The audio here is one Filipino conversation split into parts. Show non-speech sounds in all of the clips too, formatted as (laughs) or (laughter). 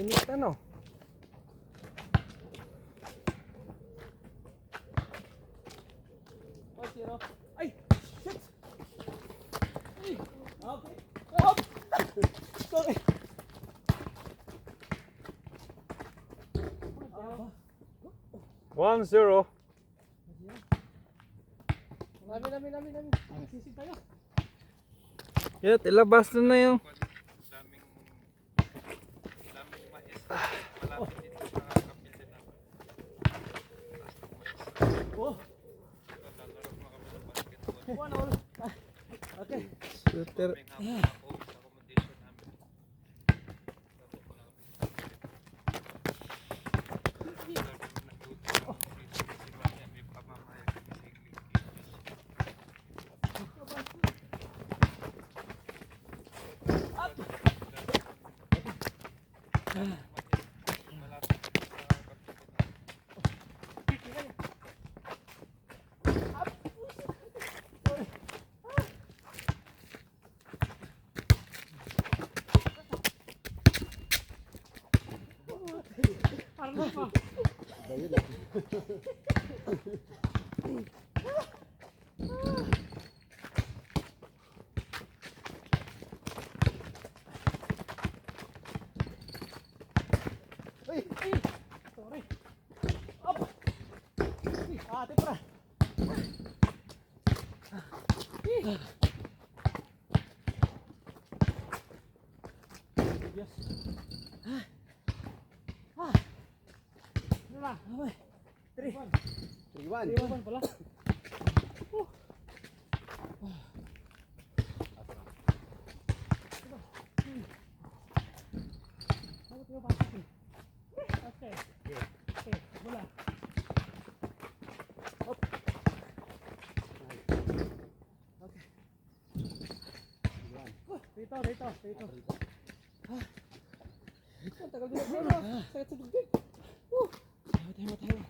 Init ano? Oh. Ay! Shit! Ay! Okay. Hop! Sorry. One zero. Lami, lami, lami, lami. Sisig tayo. Yat, ilabas na na yung daming daming mais malapit dito sa. Oh, Lalaro na kami ng basketball. one all. Okay. shooter. May hapon ako sa accommodation namin. Laro ko na kami. Laro ko na nagtuto. Si Mami, may pamamahal kami sa English. Malapit dito sa kapil din namin. Parang na pa. Ay, ay, sorry. Up. Ay, Ate pra. Yes. Ah. Ah. Ano na? Okay. Three. Three one. Three one pala. Oh. Bakit yung pasok eh? Okay. Okay. Wala. Hop. Okay. Oh, Dito, dito. Ah. Ang tagal din ako. Sakit sa dugdug. Uh. Tayo, tayo, tayo.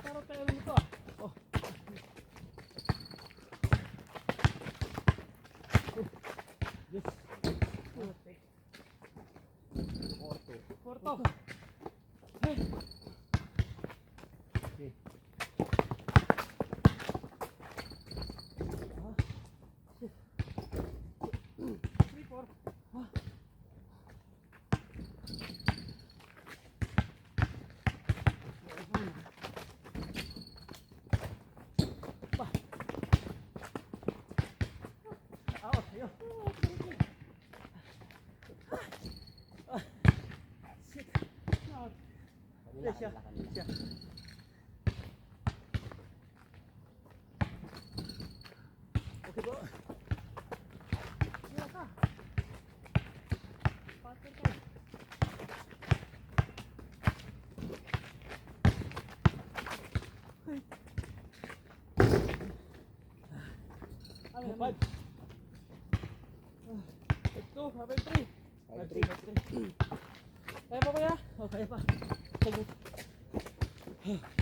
Parang tayo ito ah. Oh. Yes. Perfect. Porto. Porto. Hey. Okay. Ah. Shit. Three, four. Ah. Pa. Ah, oh, ayun. Ah. Shit. Ah. Yes, siya. Siya. Okay po. Ano, five? Ah, Five two, five three. Five three, five three. Kaya pa kaya? Oh, kaya pa. Sagot. Huh.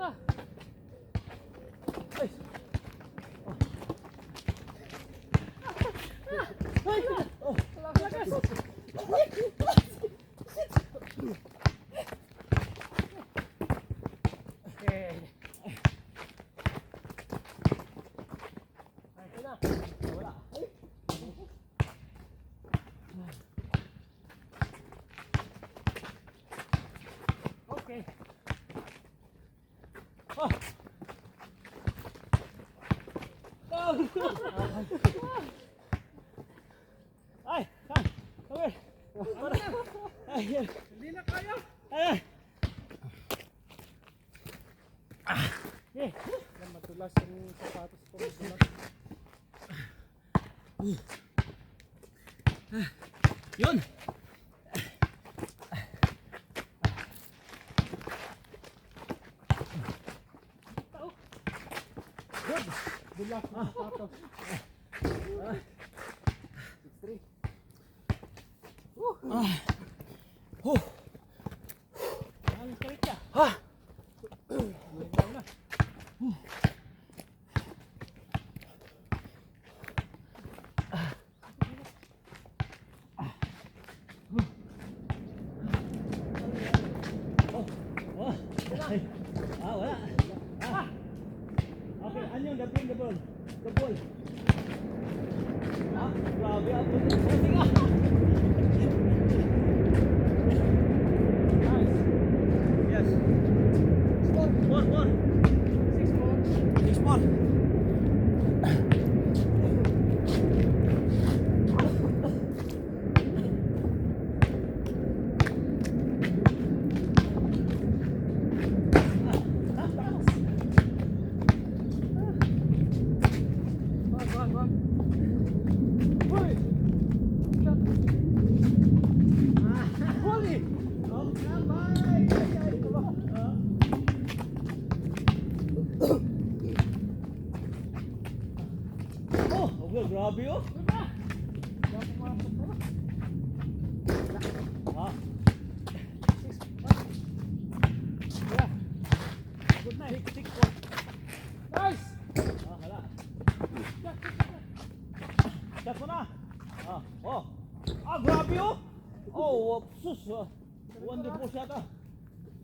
Tira, tira. Ay. Ay. Oh, lakas. Okay. Ay, ito na. Wala. Ay. Okay. Oh. Ay, ay. Ay, yan. Hindi na kaya. Ay. Okay. Yan, matulas yung sapatos ko. Matulas. Yun!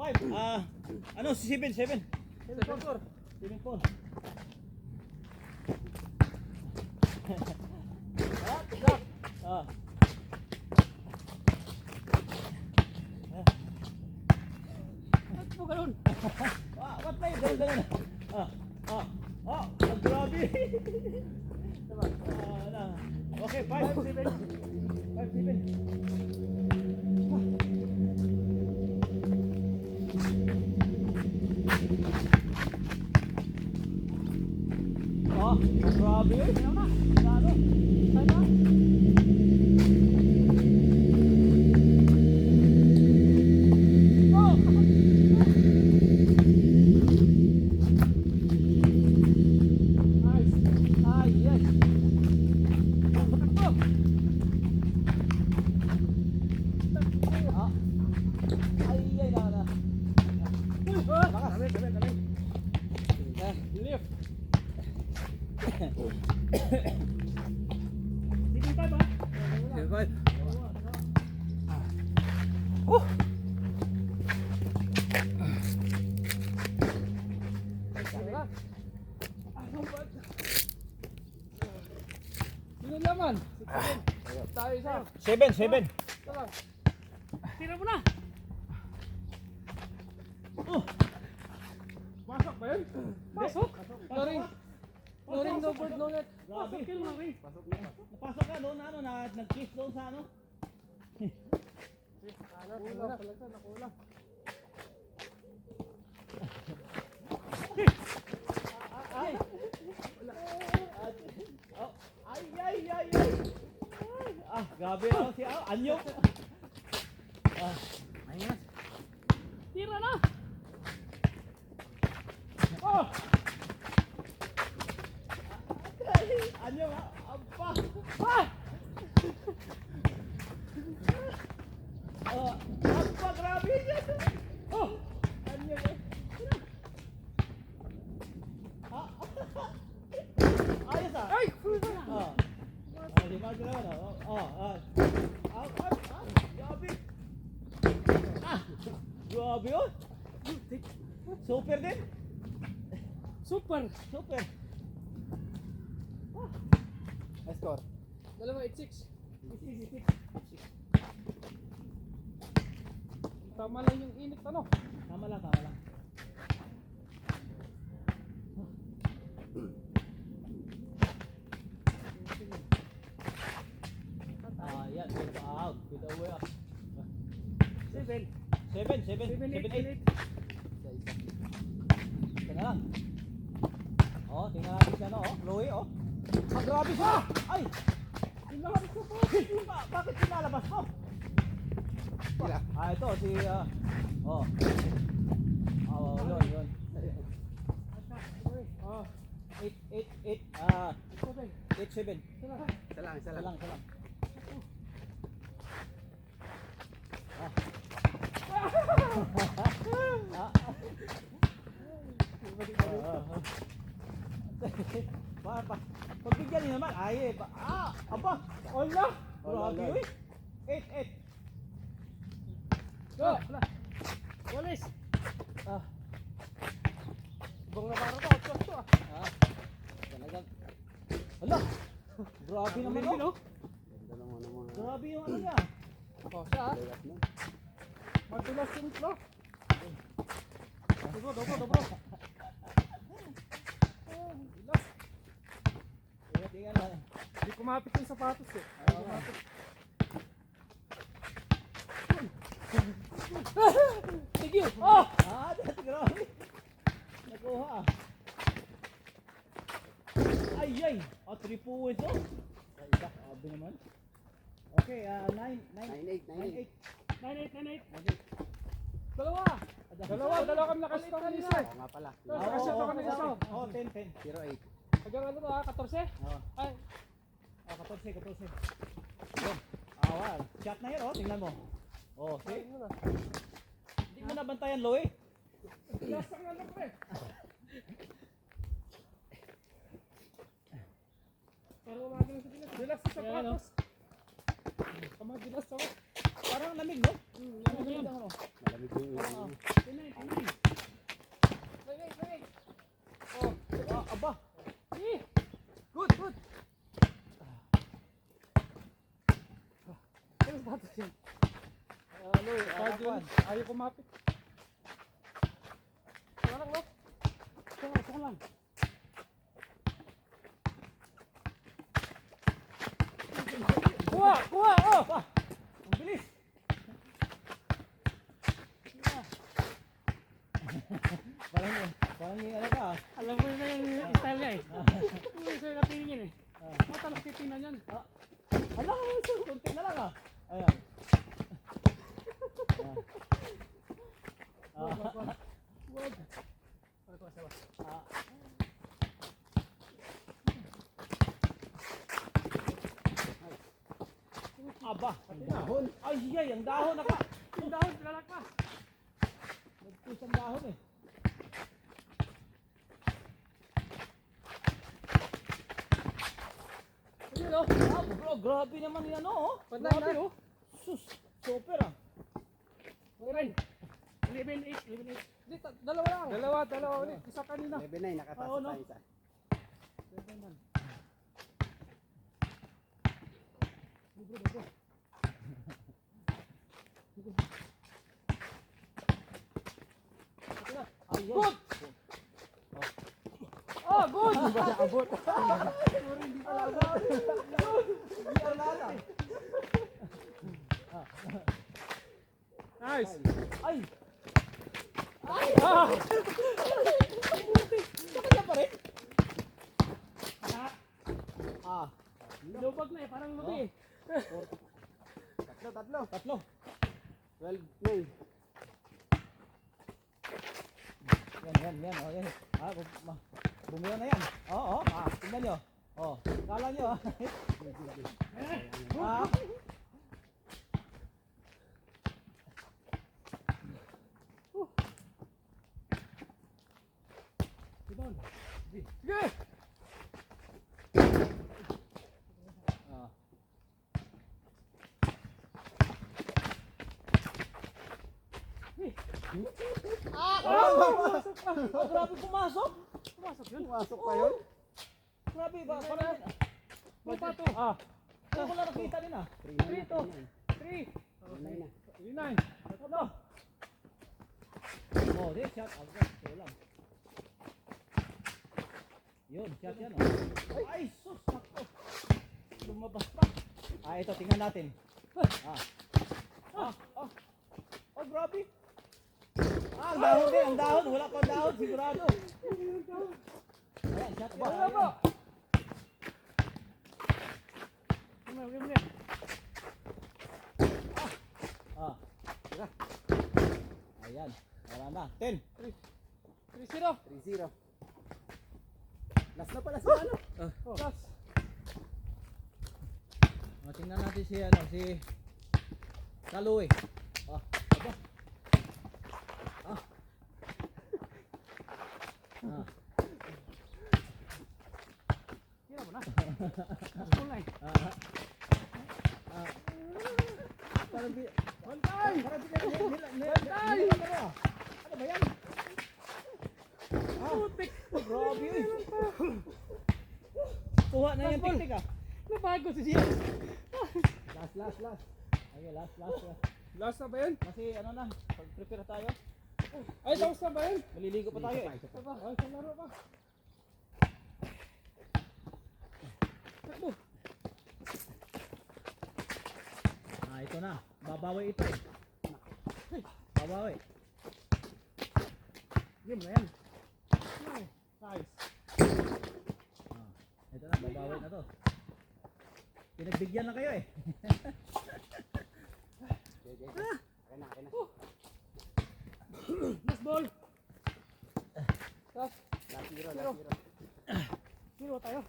5. Ah, ano, 7, 7. 7, 4. 7, 4. Ah, tigap. Ah. Ba't mo ganun? Ah, what na yun? Ganun. Ah, ah, ah, ang grabe. (laughs) Ah, wala. Okay, 5, 7. 5, 7. Grabe. Na. Ano? Na. Go! Nice. Ay, yes. Bakit po? Ah. Ay, ay, na, na. Uy, ah! Dami, dami, dami. Ah, Lift. Five. Sino naman? Tayo isa. Seven, seven. Ito lang. Tira mo na. Oh, Pasok ba yun? Pasok. Loring. Loring no bird no net. Pasok yun, Loring. napasok ka na, nag-kiss doon sa ano? Nakulang talaga, nakulang. Oh, ay, ay, ay, ay. Ah, grabe ako si (laughs) ah, Anyo. Ah, ayun. Tira na. Oh! Anyo, ah, apa. Ah! Ah, apa, grabe yan. Oh! Anyo, eh. Ah, ayos ah. Ay! Full na. Ah. Ah, di ba gano'n? Ah, ah, ah. Ah, ah, ah, grabe. Ah, grabe oh. Super din. Super! Super. Nice score. Dalawa, 8-6. Tama lang yung init, ano? Tama lang, tama lang. Ah. Good out. Good away up. Seven. Seven, seven, Seven, seven, eight, eight. eight. Lang. Oh, tingnan natin siya no, oh. Chloe, oh. Ah, grabe siya. Ay! Pinalabas ko po. Ba bakit pinalabas mo? Sila. Ah, ito si ah, oh. Oh, yun, yun. Oh, 8 8 8 ah 8 7. Isa lang, isa lang. Salang. Ah. ah. Ah. Pa, pa, pagbigyan niyo naman, ay eh, ba, ah, aba, wala, grabe Wala, uy, 8, 8, Go! Walis! ah, Bang nabaro to, otso, otso ah. ah, talagang, hala, grabe naman Hindi, no, no? grabe yung ano niya, Oh, siya ah. Madulas yung ito. Dobro, dobro, dobro. Tingnan, tingnan lang. Hindi kumapit yung sapatos eh. Ah. Sige! Oh! Ah, dati grabe. Nakuha ah. Ay, ay. Ah, 3 points oh. Ay. Grabe naman. Okay, ah, 9, 9, 9, 8. 98, 98. Dalawa! Dalawa, dalawa kami nakasito kanina. nga pala. Oh, nakasito kami isa. Oh, 10, 10. 08. Hanggang ano to ah, 14? Oh, Ay, ah, 14, 14. Yun. Wow. Shot na yun, oh. Tingnan mo. Oh, see? ano. Hindi mo nabantayan, Loy. Last ang ano pre. Parang umagin sa dilas. Dilas sa sapatos. Kamadilas ako. Parang lamig, no? Hmm, Ano ano yun? yun? Ano? Malamig yung Ah, Tinay, tinay. Tinay, tinay. oh, ah, aba. Eh, Good, good. ano ba ito yan? Ano, Ah, yun. Ayaw kumapit. Saka lang, no? Saka, saka lang. Kuha! Kuha! Oh! Ah, ang bilis. parang, parang yung ano ka, ah. Alam mo na yung style niya eh. Hindi sa'yo napiling yun eh. Ah. Matalak titingnan yan. Ala, sir, kunti na lang ah. Ayan. Ah. Wag. Ano ko, sawa. Ah. Aba, dahon. Ay, yay, ang dahon naka. Yung dahon, lalak pa. Nagpus ang dahon eh. Ayun, no? Ah, bro, grabe naman yan oh. Panday Grabe na. oh. Sus, super ah. Meron. 11, 8, 11, 8. Hindi, ta- dalawa lang. Dalawa, dalawa ulit. Isa kanina. 11 na, nakataas Oo, no? pa isa. Ay, Good! Oh, good! Abot. Nice! Ay! Ah! Kaya pa rin? Ah, Ah, Lubag na eh, parang lubi eh. Tatlo, tatlo. tatlo. 12, 9. Yan, yan, yan. Oh, yan. Ah, bu ma- bumuya na yan. Oo, oh, oh. Ah, tingnan nyo. Oh, kala nyo ah. ah. Sige! Ah. Ah, ah, grabe pumasok. Pumasok yun. Pumasok pa yun. Grabe ba? Parang Ano pa to? Ah, hindi ko lang nakita din ah. 3 to. 3. 9 na. 9. Ano? Oh, di, shot. Agad, ito lang. Yun, shot yan oh. Ay, sus, sakto. Lumabas pa. Ah, ito, tingnan natin. Ah. Ah, ah. Oh, grabe. Ah, ang dahon din, ang dahon. Wala pa dahon, sigurado. Ay, Ayan, shot Aba, yun. aba. Ano, okay mo yan. Ah. Tira. Ayan. Wala na. 10. 3-0. 3-0. Last na pala si ano? Oh, last. Oh, tingnan natin si ano, si Kaloy. Ah. Ah. Ah. Kira Ah. Parang di Bantay! parang nila Bantay! ano? Ba yan? Putik! Grabe eh. Kuha na yung tiktik ah. Nabago si Diaz. Last, last, last. Okay, last, last, na ba yun? Kasi ano na, pag-prepare tayo. Ay, tapos ba yun? Maliligo pa tayo eh. Ay, sa laro pa. Takbo. Ah, ito na. Babawi ito eh. Babawi. Game na yan. Nice. Ah, ito na, babawi na to. Pinagbigyan na kayo eh. Okay. Akin na, akin na. Last ball. Last. Last zero, Zero. last zero. Zero tayo.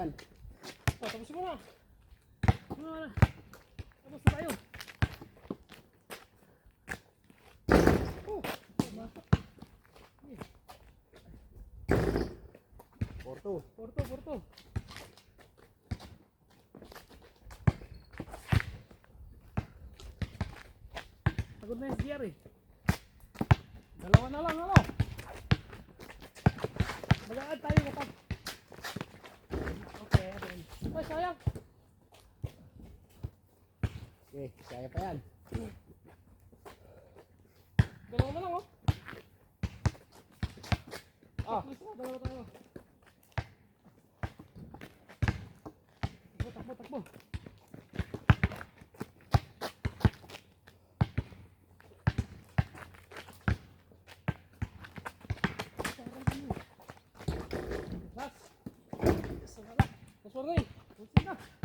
One. Oh, tapos mo na. Ano na? Tapos na tayo. Oh, masok. For two. Porto, Porto. Pagod na yung SDR eh. Dalawa na lang, ano? Mag-aad tayo kapag. Ay, sayang. Okay, kaya pa yan. Dalawa na lang, oh. Ah, dalawa tayo. Takbo, takbo, takbo. Last. Yeah.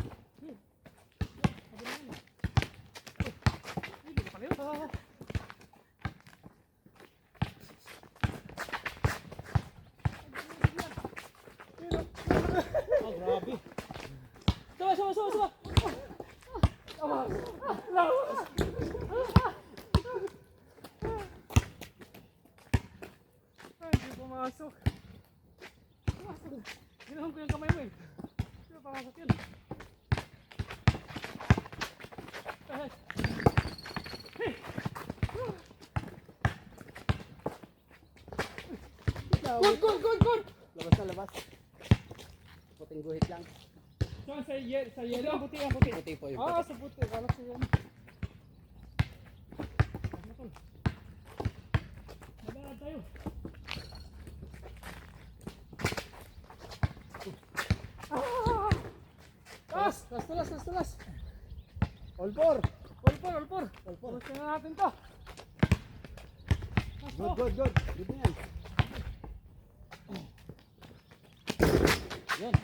Saan sa ye sa yelo? Ang puti, ang puti. Puti po yung Ah, sa puti. Kala ko yan. To? Magdaan tayo. Ah! Las! Las, las, las, las. All four. All four, all four. All four. Gusto na natin to. Good, good, good. Good na. Yan.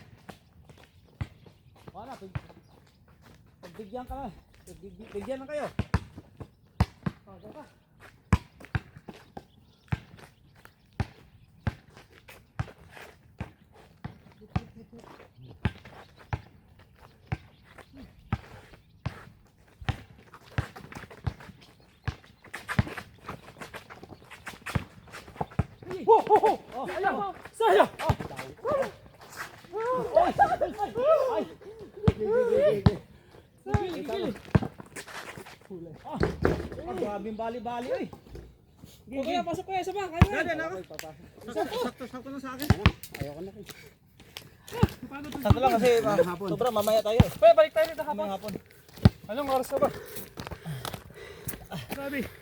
Wala, pag, pagbigyan ka. Pagbig- Bigyan na kayo. Oh, diyan ka. Ho, ho, ho! Oh, Sayang! Sayang! Ay! Ay! Okay, okay, okay, okay. Gigil, gigil. Ah! Ah, grabing bali-bali eh. Okay, pasok ko yan sa bang. Kaya mo yan. Okay, papasok. Sakto-sakto na sa akin. Ayoko na to? Sakto lang kasi hapon. sobra mamaya tayo eh. Pwede, balik tayo dito hapon. Anong oras na ba? Grabe.